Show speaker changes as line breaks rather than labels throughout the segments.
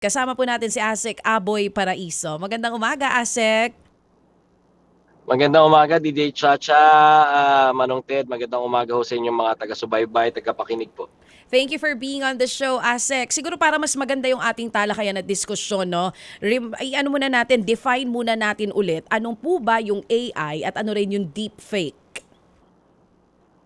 Kasama po natin si Asek Aboy Paraiso. Magandang umaga, Asek.
Magandang umaga, DJ Chacha, ah, Manong Ted. Magandang umaga ho sa inyong mga taga-subaybay, taga-pakinig po.
Thank you for being on the show, Asek. Siguro para mas maganda yung ating talakayan at diskusyon, no? Rem- ay, ano muna natin, define muna natin ulit, anong po ba yung AI at ano rin yung deepfake?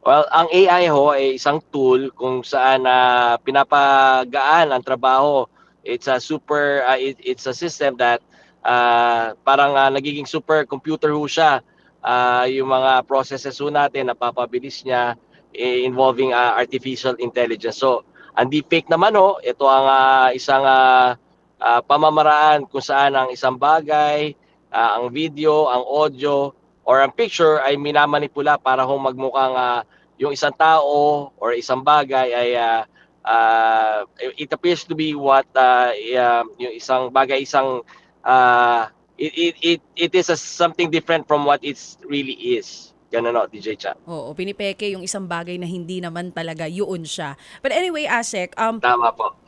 Well, ang AI ho ay isang tool kung saan na pinapagaan ang trabaho. It's a super, ah, it- it's a system that ah, parang ah, nagiging super computer ho siya. Ah, yung mga processes ho natin, napapabilis niya eh, involving ah, artificial intelligence. So, ang deepfake naman ho, ito ang ah, isang ah, ah, pamamaraan kung saan ang isang bagay, ah, ang video, ang audio, or ang picture ay minamanipula para ho magmukhang ah, yung isang tao or isang bagay ay ah, ah, it appears to be what ah, um, yung isang bagay isang ah, it, it, it, it is a, something different from what it really is. Ganun no, DJ Chat.
Oo, pinipeke yung isang bagay na hindi naman talaga yun siya. But anyway, Asek, um,
Tama po.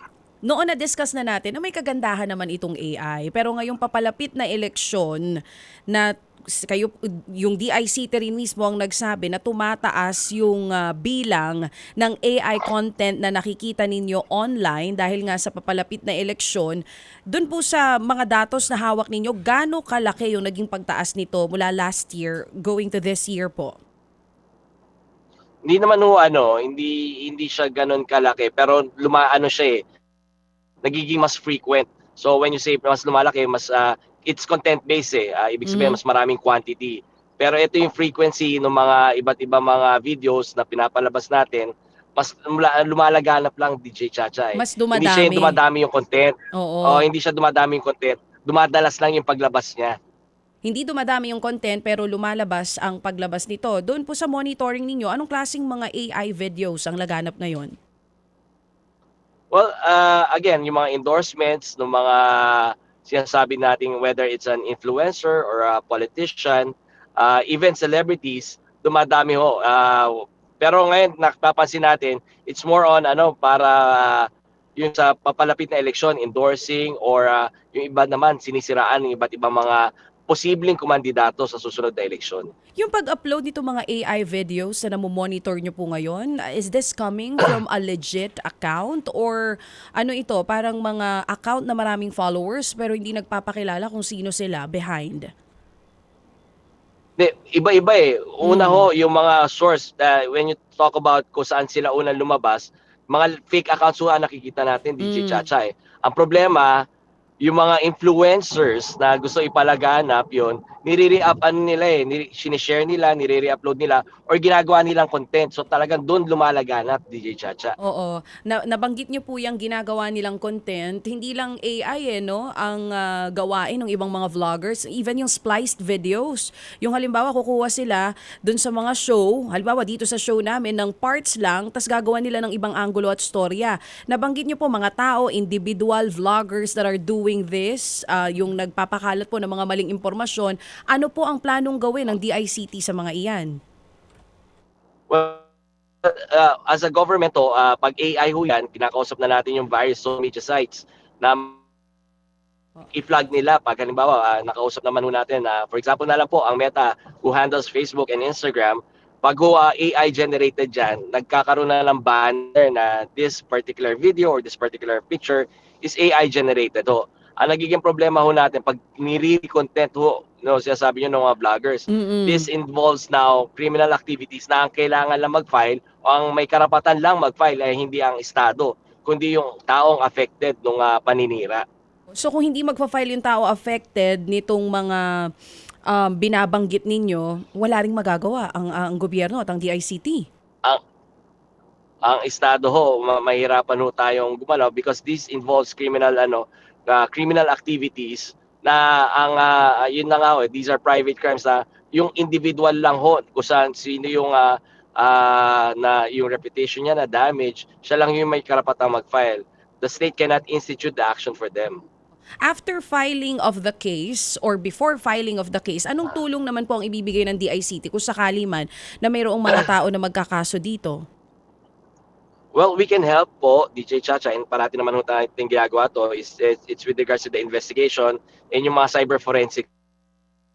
Noon na-discuss na natin na may kagandahan naman itong AI. Pero ngayong papalapit na eleksyon na kayo yung DICT rin mismo ang nagsabi na tumataas yung ah, bilang ng AI content na nakikita ninyo online dahil nga sa papalapit na eleksyon. Doon po sa mga datos na hawak ninyo, gaano kalaki yung naging pagtaas nito mula last year going to this year po?
Hindi naman ho ano, hindi hindi siya ganun kalaki pero lumaano siya eh. Nagiging mas frequent. So when you say mas lumalaki, mas ah, it's content based eh. Ah, ibig sabihin
Mm.
mas maraming quantity. Pero ito yung frequency ng mga iba't ibang mga videos na pinapalabas natin, mas lumala- lumalaganap lang DJ Chacha eh.
Mas
Hindi siya
dumadami.
yung dumadami yung content.
Oo.
O hindi siya dumadami yung content. Dumadalas lang yung paglabas niya.
Hindi dumadami yung content pero lumalabas ang paglabas nito. Doon po sa monitoring ninyo, anong klaseng mga AI videos ang laganap ngayon?
Well, uh, again, yung mga endorsements ng mga sinasabi natin whether it's an influencer or a politician, uh, even celebrities, dumadami ho. Uh, pero ngayon, napapansin natin, it's more on ano para uh, yung sa papalapit na eleksyon, endorsing or uh, yung iba naman sinisiraan ng iba't ibang mga posibleng kumandidato sa susunod na eleksyon.
Yung pag-upload nito mga AI videos na namomonitor nyo po ngayon, uh, is this coming from a legit account or ano ito, parang mga account na maraming followers pero hindi nagpapakilala kung sino sila behind?
Iba-iba eh. Una
Mm.
ho, yung mga source, uh, when you talk about kung saan sila unang lumabas, mga fake accounts ho ang nakikita natin, DJ
Mm.
Chacha eh. Ang problema, yung mga influencers na gusto ipalaganap yun, nire-re-up ano nila eh, nire- sinishare nila, nire-re-upload nila, or ginagawa nilang content. So talagang doon lumalaganap, DJ Chacha.
Oo. Na, nabanggit nyo po yung ginagawa nilang content. Hindi lang AI eh, no? Ang ah, gawain ng ibang mga vloggers. Even yung spliced videos. Yung halimbawa, kukuha sila dun sa mga show. Halimbawa, dito sa show namin, ng parts lang, tas gagawa nila ng ibang angulo at storya. Nabanggit nyo po mga tao, individual vloggers that are doing this, ah, yung nagpapakalat po ng mga maling impormasyon. Ano po ang planong gawin ng DICT sa mga iyan?
Well, uh, as a government ho, uh, pag AI ho yan, kinakausap na natin yung various social media sites na i-flag nila pag halimbawa ah, nakausap naman ho natin na for example na lang po ang Meta who handles Facebook and Instagram pag ho ah, AI generated dyan nagkakaroon na ng banner na this particular video or this particular picture is AI generated ho ang nagiging problema ho natin pag nire-content ho no sinasabi nyo ng mga vloggers
Mm-mm.
this involves now criminal activities na ang kailangan lang mag-file o ang may karapatan lang mag-file ay hindi ang estado kundi yung taong affected ng paninira.
So kung hindi magfa-file yung tao affected nitong mga um, binabanggit ninyo, wala ring magagawa ang, ang gobyerno at ang DICT.
Ang estado ho, ma- mahirapan ho tayong gumalaw because this involves criminal ano, uh, criminal activities na ang ah, yun na nga ho, these are private crimes na yung individual lang ho kung saan sino yung ah, ah, na yung reputation niya na damage, siya lang yung may karapatang mag-file. The state cannot institute the action for them.
After filing of the case or before filing of the case, anong tulong naman po ang ibibigay ng DICT kung sakali man na mayroong mga tao na magkakaso dito?
Well, we can help po, DJ Chacha, and parati naman natin ginagawa to, is, is it's with regards to the investigation and yung mga cyber forensic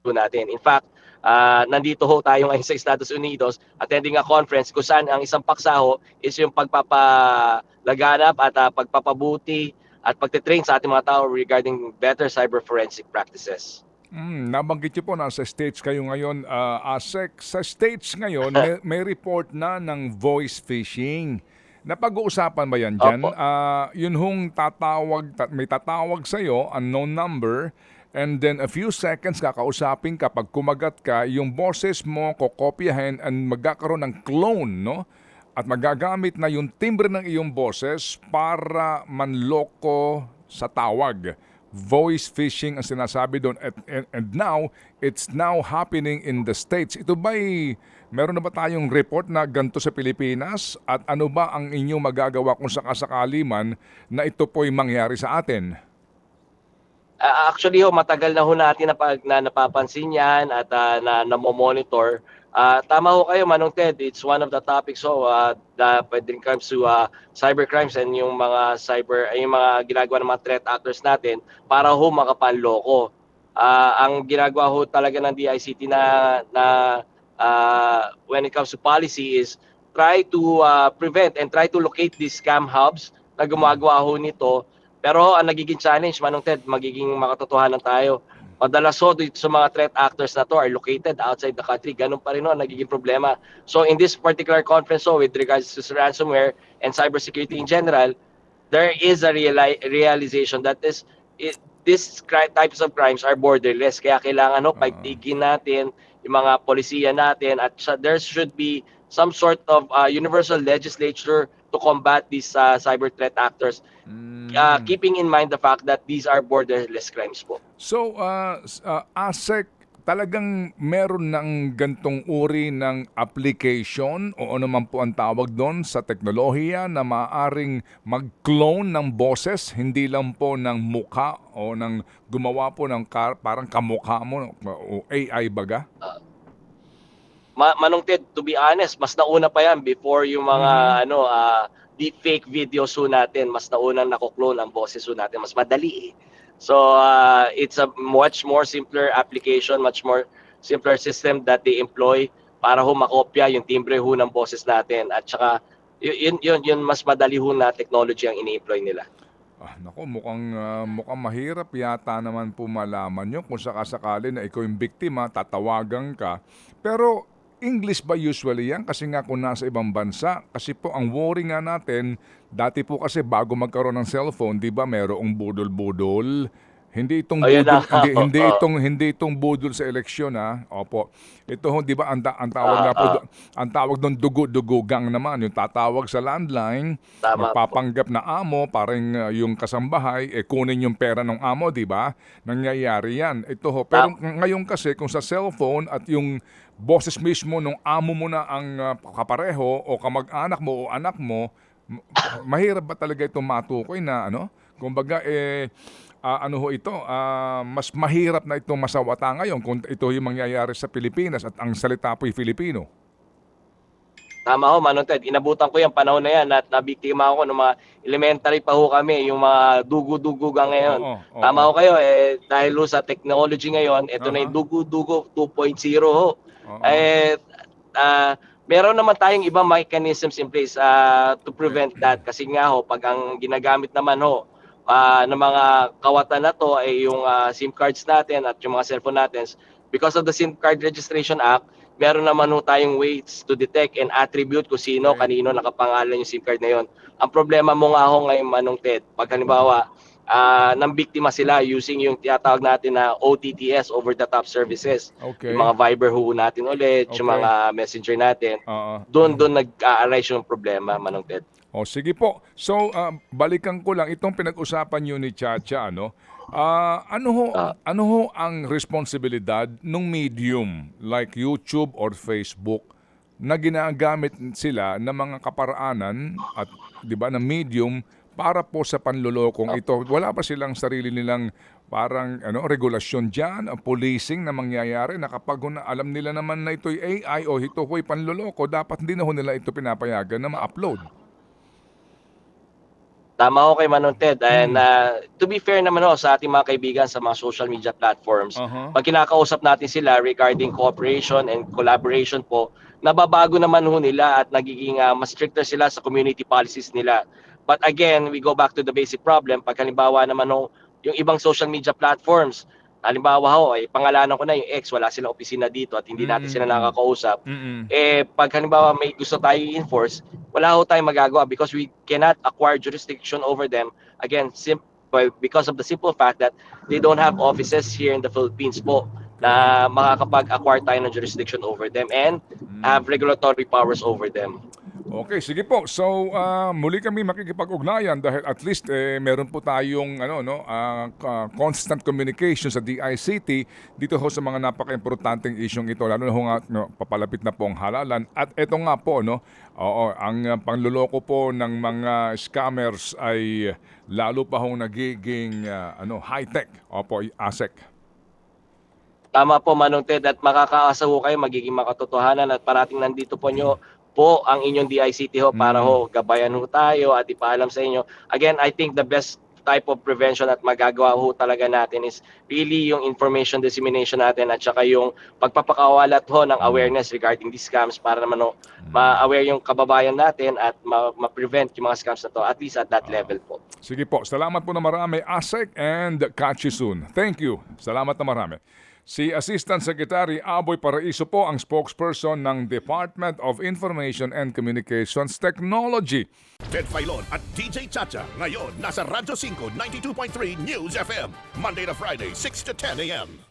po natin. In fact, ah, nandito ho tayo ngayon sa Estados Unidos attending a conference kung saan ang isang paksa ho is yung pagpapalaganap at ah, pagpapabuti at pagtitrain sa ating mga tao regarding better cyber forensic practices.
Mm, nabanggit niyo po nasa States kayo ngayon, ah, ASEC. Sa States ngayon, may, may report na ng voice phishing. Napag-uusapan ba yan dyan?
Opo.
Ah, yun hong tatawag, ta- may tatawag sa'yo, unknown number, and then a few seconds kakausapin ka, pag kumagat ka, yung boses mo kokopyahin and magkakaroon ng clone, no? At magagamit na yung timbre ng iyong boses para manloko sa tawag voice phishing ang sinasabi doon at, and, and now it's now happening in the states ito ba'y meron na ba tayong report na ganito sa Pilipinas at ano ba ang inyong magagawa kung sakasakali man na ito po'y mangyari sa atin
Ah, actually ho, matagal na ho natin na, pag, na napapansin yan at ah, na namomonitor. Ah, tama ho kayo, Manong Ted. It's one of the topics ho uh, that when comes to ah, cyber crimes and yung mga cyber, yung mga ginagawa ng mga threat actors natin para ho makapanloko. Ah, ang ginagawa ho talaga ng DICT na, na ah, when it comes to policy is try to ah, prevent and try to locate these scam hubs na gumagawa ho nito pero ang nagiging challenge, Manong Ted, magiging makatotohanan tayo. Madalas ho dito sa mga threat actors na to are located outside the country. Ganun pa rin ho, ang nagiging problema. So in this particular conference ho, with regards to ransomware and cybersecurity in general, there is a reali- realization that this, it, these types of crimes are borderless. Kaya kailangan ho, pagtigin natin yung mga polisiya natin at sa- there should be some sort of uh, universal legislature to combat these uh, cyber threat actors
Mm.
uh, keeping in mind the fact that these are borderless crimes po.
So, uh, uh, ASEC, talagang meron ng gantong uri ng application o ano man po ang tawag doon sa teknolohiya na maaaring mag-clone ng boses, hindi lang po ng mukha o ng gumawa po ng kar- parang kamukha mo o AI baga?
Ma- Manong Ted, to be honest, mas nauna pa yan before yung mga
Mhm.
ano uh, deepfake videos ho natin, mas naunang nako-clone ang boses ho natin, mas madali eh. So uh, it's a much more simpler application, much more simpler system that they employ para ho makopya yung timbre ho ng boses natin at saka yun yun yun mas madali ho na technology ang ini-employ nila.
Ah, nako, mukhang, ah, mukhang mahirap yata naman po malaman nyo kung sakasakali na ikaw yung biktima, tatawagan ka. Pero English ba usually yan? Kasi nga kung nasa ibang bansa, kasi po ang worry nga natin, dati po kasi bago magkaroon ng cellphone, di ba merong budol-budol? Hindi itong
Ayun
budol,
na.
hindi, hindi
Oo.
itong hindi itong budol sa eleksyon ha. Opo. Ito ho, 'di ba ang, ta- ang tawag
Ah,
nga po
ah.
do- ang tawag doon dugo-dugugang naman, yung tatawag sa landline,
Tama po.
magpapanggap na amo, parang uh, yung kasambahay, eh kunin yung pera ng amo, di ba? Nangyayari yan. Ito ho. Pero ng- ngayon kasi, kung sa cellphone at yung boses mismo nung amo mo na ang uh, kapareho o kamag-anak mo o anak mo, m- mahirap ba talaga itong matukoy na ano? Kumbaga, eh, ah, ano ho ito, ah, mas mahirap na itong masawata ngayon kung ito yung mangyayari sa Pilipinas at ang salita po'y Filipino.
Tama ho, Manong Ted. Inabutan ko yung panahon na yan at nabiktima ako ng mga elementary pa ho kami, yung mga dugo-dugo ngayon.
Oo, oo.
Tama ho kayo, eh, dahil ho sa technology ngayon, ito na yung dugo-dugo 2.0 ho.
Oo.
Eh, ah, meron naman tayong ibang mechanisms in place ah, to prevent that. Kasi nga ho, pag ang ginagamit naman ho, ah, ng mga kawatan na to ay yung ah, SIM cards natin at yung mga cellphone natin, because of the SIM card Registration Act, meron naman ho tayong ways to detect and attribute kung sino,
Okay.
kanino nakapangalan yung SIM card na yon. Ang problema mo nga ho ngayon, Manong Ted, pag halimbawa, ah nang biktima sila using yung tinatawag natin na OTTS, over-the-top services.
Okay.
Yung mga Viber ho natin ulit, yung
Okay.
mga messenger natin.
Oo.
Doon doon nag-a-arise yung problema, Manong Ted.
O sige po. So, ah, balikan ko lang itong pinag-usapan niyo ni Chacha, ano? Ah, ano ho
Ah.
ano ho ang responsibilidad ng medium like YouTube or Facebook na ginagamit sila ng mga kaparaanan at 'di ba na medium para po sa panlolokong ito. Wala pa silang sarili nilang parang ano regulasyon diyan, policing na mangyayari na kapag na alam nila naman na ito'y AI o ito ho'y panloloko, dapat hindi na ho nila ito pinapayagan na ma-upload.
Tama ho kay Manong Ted. And uh, to be fair naman ho sa ating mga kaibigan sa mga social media platforms,
Uh-huh.
pag kinakausap natin sila regarding cooperation and collaboration po, nababago naman ho nila at nagiging uh, mas stricter sila sa community policies nila. But again, we go back to the basic problem. Pag halimbawa naman ho, yung ibang social media platforms, halimbawa ho, ay pangalanan ko na yung ex, wala silang opisina dito at hindi natin sila
Mm.
nakakausap.
Mm-mm.
Eh, pag halimbawa may gusto tayo i-enforce, wala ho tayong magagawa because we cannot acquire jurisdiction over them. Again, sim- because of the simple fact that they don't have offices here in the Philippines po na makakapag-acquire tayo ng jurisdiction over them and have regulatory powers over them.
Okay, sige po. So, ah, muli kami makikipag-ugnayan dahil at least eh, meron po tayong ano no, ka- constant communication sa DICT dito ho sa mga napaka-importanteng isyong ito lalo na ho nga no, papalapit na po ang halalan at ito nga po no, oo, ang panluloko po ng mga scammers ay lalo pa hong nagiging ah, ano, high-tech. Opo, ASEC.
Tama po Manong Ted at makakaasa ho kayo magiging makatotohanan at parating nandito po nyo po ang inyong DICT ho para
Mm.
ho gabayan ho tayo at ipaalam sa inyo. Again, I think the best type of prevention at magagawa ho talaga natin is really yung information dissemination natin at saka yung pagpapakawalat ho ng awareness regarding these scams para naman ho ma-aware yung kababayan natin at ma- ma-prevent yung mga scams na to at least at that level po.
Sige po, salamat po na marami ASEC and catch you soon. Thank you. Salamat na marami. Si Assistant Secretary Aboy Paraiso po ang spokesperson ng Department of Information and Communications Technology.
Ted Filon at DJ Chacha. Ngayon, nasa Radyo 5, 92.3 News FM. Monday to Friday, 6 to 10 a.m.